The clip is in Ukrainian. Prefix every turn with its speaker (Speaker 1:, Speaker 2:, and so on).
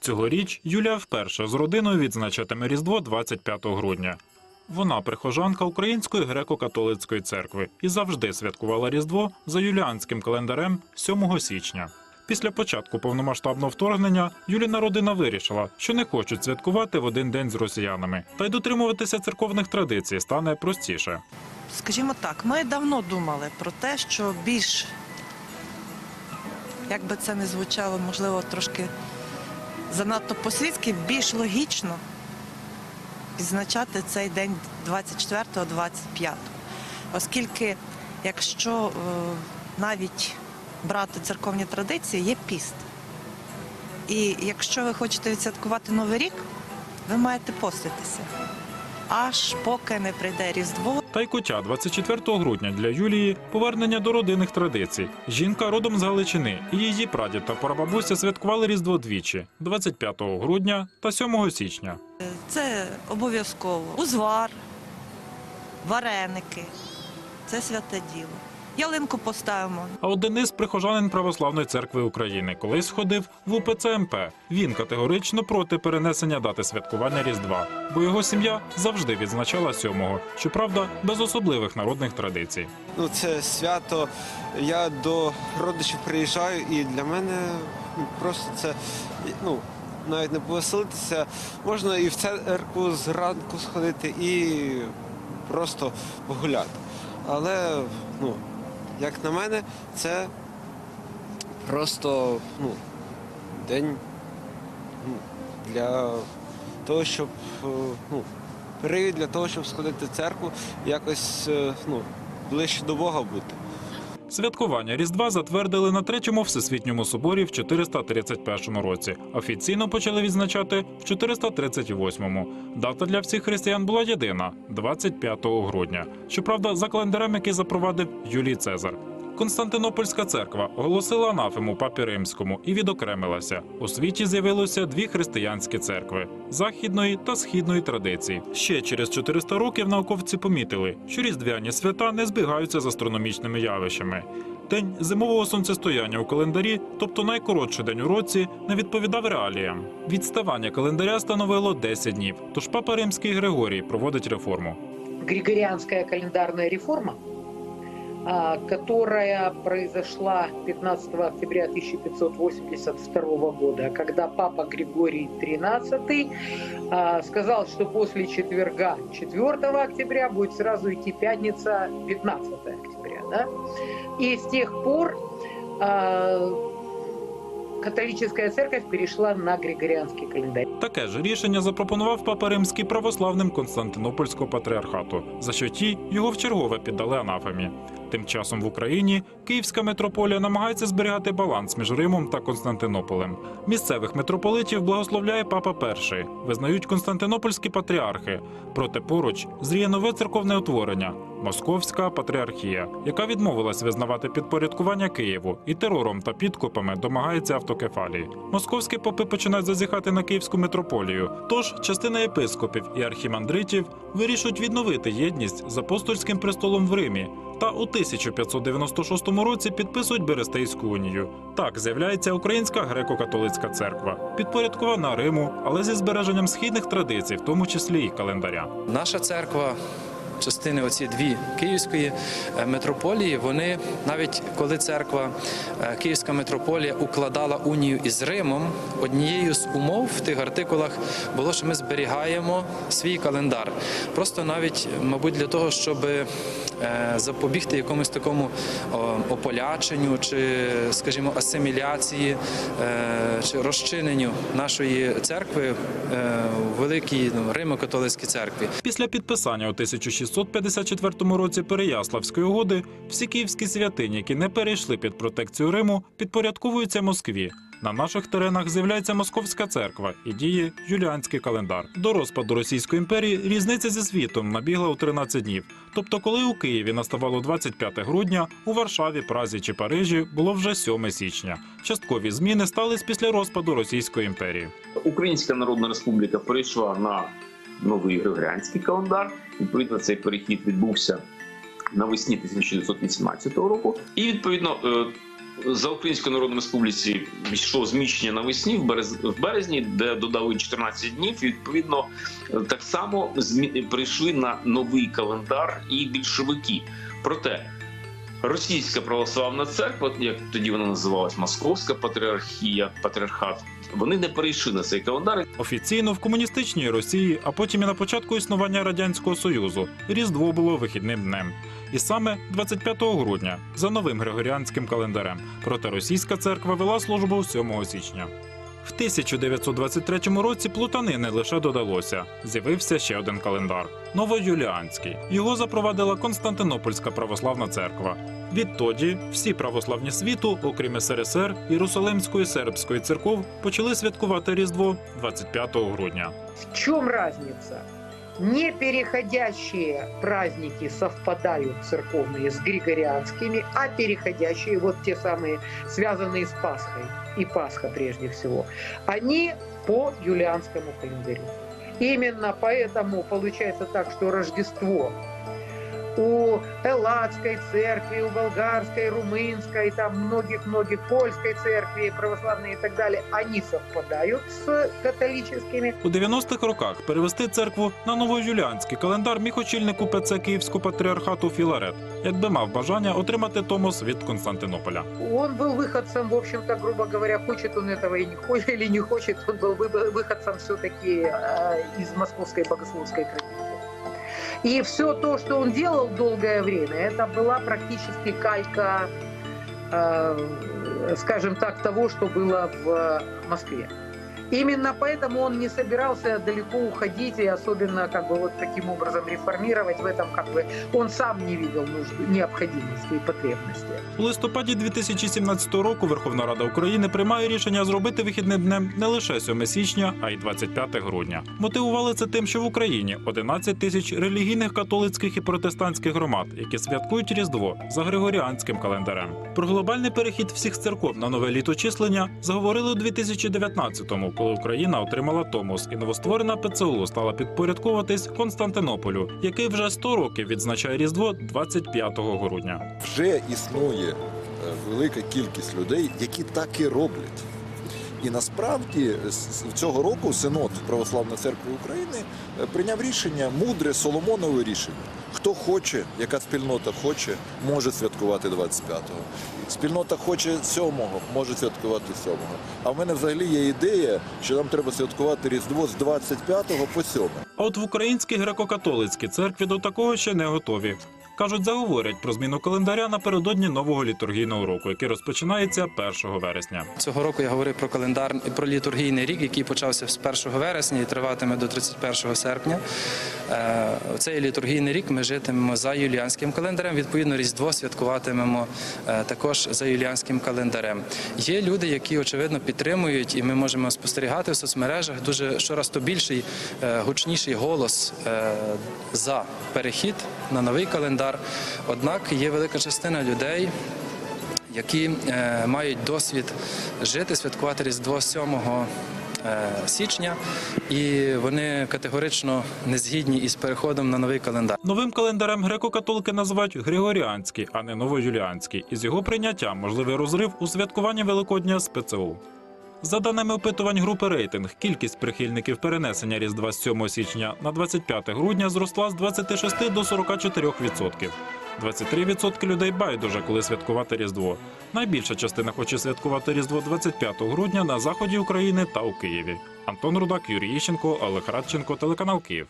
Speaker 1: Цьогоріч Юлія вперше з родиною відзначатиме Різдво 25 грудня. Вона прихожанка Української греко-католицької церкви і завжди святкувала Різдво за юліанським календарем 7 січня. Після початку повномасштабного вторгнення Юліна родина вирішила, що не хочуть святкувати в один день з росіянами, та й дотримуватися церковних традицій стане простіше.
Speaker 2: Скажімо так, ми давно думали про те, що більш, як би це не звучало, можливо, трошки занадто по-світськи, більш логічно відзначати цей день 24-25. Оскільки, якщо е, навіть брати церковні традиції, є піст. І якщо ви хочете відсвяткувати Новий рік, ви маєте поститися. Аж поки не прийде Різдво,
Speaker 1: Та й кутя 24 грудня для Юлії повернення до родинних традицій. Жінка родом з Галичини, і її прадід та прабабуся святкували Різдво двічі 25 грудня та 7 січня.
Speaker 2: Це обов'язково. Узвар, вареники. Це святе діло. Ялинку поставимо.
Speaker 1: А от Денис прихожанин Православної церкви України колись ходив в УПЦ МП. Він категорично проти перенесення дати святкування Різдва, бо його сім'я завжди відзначала 7-го, щоправда, без особливих народних традицій.
Speaker 3: Ну, це свято. Я до родичів приїжджаю, і для мене просто це ну, навіть не повеселитися. Можна і в церкву зранку сходити, і просто погуляти. Але, ну, як на мене, це просто ну, день ну, для того, щоб е, ну, привід для того, щоб сходити в церкву, якось е, ну, ближче до Бога бути.
Speaker 1: Святкування Різдва затвердили на третьому всесвітньому соборі в 431 році. Офіційно почали відзначати в 438-му. Дата для всіх християн була єдина 25 грудня. Щоправда, за календарем, який запровадив Юлій Цезар. Константинопольська церква оголосила анафему папі римському і відокремилася. У світі з'явилося дві християнські церкви західної та східної традицій. Ще через 400 років науковці помітили, що різдвяні свята не збігаються з астрономічними явищами. День зимового сонцестояння у календарі, тобто найкоротший день у році, не відповідав реаліям. Відставання календаря становило 10 днів. Тож папа римський Григорій проводить реформу.
Speaker 4: Григорианская календарная реформа, которая произошла 15 октября 1582 года, когда папа Григорий XIII сказал, что после четверга 4 октября будет сразу идти пятница 15 октября. Да? И с тех пор католическая церковь перешла на григорианский календарь.
Speaker 1: Таке ж рішення запропонував папа римський православним Константинопольського патріархату, за що ті його вчергове піддали анафемі. Тим часом в Україні Київська митрополія намагається зберігати баланс між Римом та Константинополем. Місцевих митрополитів благословляє папа перший, визнають константинопольські патріархи. Проте поруч зріє нове церковне утворення Московська патріархія, яка відмовилась визнавати підпорядкування Києву і терором та підкупами домагається автокефалії. Московські попи починають зазіхати на київську митрополію. Тож частина єпископів і архімандритів вирішують відновити єдність з апостольським престолом в Римі. Та у 1596 році підписують Берестейську унію. Так з'являється Українська греко-католицька церква, підпорядкована Риму, але зі збереженням східних традицій, в тому числі і календаря.
Speaker 5: Наша церква, частини оці дві Київської е, митрополії, вони навіть коли церква е, Київська митрополія укладала унію із Римом, однією з умов в тих артикулах було, що ми зберігаємо свій календар. Просто навіть, мабуть, для того, щоб запобігти якомусь такому ополяченню чи, скажімо, асиміляції е, чи розчиненню нашої церкви е, у великій ну, Римо-католицькій церкві.
Speaker 1: Після підписання у 1654 році Переяславської угоди всі київські святині, які не перейшли під протекцію Риму, підпорядковуються Москві. На наших теренах з'являється Московська церква і діє юліанський календар. До розпаду Російської імперії різниця зі світом набігла у 13 днів. Тобто, коли у Києві наставало 25 грудня, у Варшаві, Празі чи Парижі було вже 7 січня. Часткові зміни стались після розпаду Російської імперії.
Speaker 6: Українська Народна Республіка перейшла на новий григоріанський календар. Відповідно, цей перехід відбувся навесні 1918 року. І відповідно е, за Українською Народною Республіці йшло зміщення навесні в, берез... в березні, де додали 14 днів. Відповідно, так само прийшли на новий календар і більшовики. Проте Російська православна церква, як тоді вона називалась Московська патріархія, патріархат, вони не перейшли на цей календар.
Speaker 1: Офіційно в комуністичній Росії, а потім і на початку існування радянського союзу, Різдво було вихідним днем. І саме 25 грудня за новим григоріанським календарем. Проте російська церква вела службу 7 січня. В 1923 році плутани не лише додалося, з'явився ще один календар новоюліанський. Його запровадила Константинопольська православна церква. Відтоді всі православні світу, окрім СРСР, Єрусалимської сербської церков, почали святкувати Різдво 25 грудня.
Speaker 4: В чому разница? Не переходящие праздники совпадают церковные с григорианскими, а переходящие, вот те самые, связанные с Пасхой, и Пасха прежде всего, они по юлианскому календарю. Именно поэтому получается так, что Рождество у Элладской церкви, у болгарской, румынской, там многих-многих польской церкви, православные и так далее, они совпадают с католическими.
Speaker 1: У 90-х роках перевести церкву на новоюліанський календар міг очільник УПЦ Київського патріархату Філарет, якби мав бажання отримати томос від Константинополя.
Speaker 4: Он был выходцем, в общем-то, грубо говоря, хочет он этого и не хочет, или не хочет, он был вы- выходцем все-таки из московской богословской традиции. И все то, что он делал долгое время, это была практически калька, э, скажем так, того, что было в Москве. Именно поэтому он не собирался далеко уходить и особенно как бы вот таким образом реформировать в этом как бы он сам не видел нужды, необходимости и потребности.
Speaker 1: У листопаді 2017 року Верховна Рада України приймає рішення зробити вихідним днем не лише 7 січня, а й 25 грудня. Мотивували це тим, що в Україні 11 тисяч релігійних католицьких і протестантських громад, які святкують Різдво за григоріанським календарем. Про глобальний перехід всіх церков на нове літочислення заговорили у 2019-му, коли Україна отримала Томос, і новостворена ПЦУ стала підпорядковуватись Константинополю, який вже 100 років відзначає Різдво 25 грудня.
Speaker 7: вже існує е, велика кількість людей, які так і роблять. І насправді з- цього року Синод Православної церкви України е, прийняв рішення, мудре Соломонове рішення. Хто хоче, яка спільнота хоче, може святкувати 25-го. Спільнота хоче 7-го, може святкувати 7-го. А в мене взагалі є ідея, що нам треба святкувати Різдво з 25-го по 7
Speaker 1: А от в українській греко-католицькій церкві до такого ще не готові. Кажуть, заговорять про зміну календаря напередодні нового літургійного року, який розпочинається 1 вересня.
Speaker 5: Цього року я говорив про календар про літургійний рік, який почався з 1 вересня і триватиме до 31 серпня. Е, Цей літургійний рік ми житимемо за юліанським календарем. Відповідно, Різдво святкуватимемо е, також за юліанським календарем. Є люди, які очевидно підтримують, і ми можемо спостерігати в соцмережах дуже щораз то більший е, гучніший голос за перехід на новий календар. Однак є велика частина людей які е, мають досвід жити, святкувати Різдво 7 е, січня, і вони категорично не згідні із переходом на новий календар.
Speaker 1: Новим календарем греко-католики називають Григоріанський, а не новоюліанський. І з його прийняттям можливий розрив у святкуванні Великодня з ПЦУ. За даними опитувань групи рейтинг, кількість прихильників перенесення Різдва з 7 січня на 25 грудня зросла з 26 до 44%. 23% людей байдуже, коли святкувати Різдво. Найбільша частина хоче святкувати Різдво 25 грудня на заході України та у Києві. Антон Рудак, Юрій Іщенко, Олег Радченко, телеканал Київ.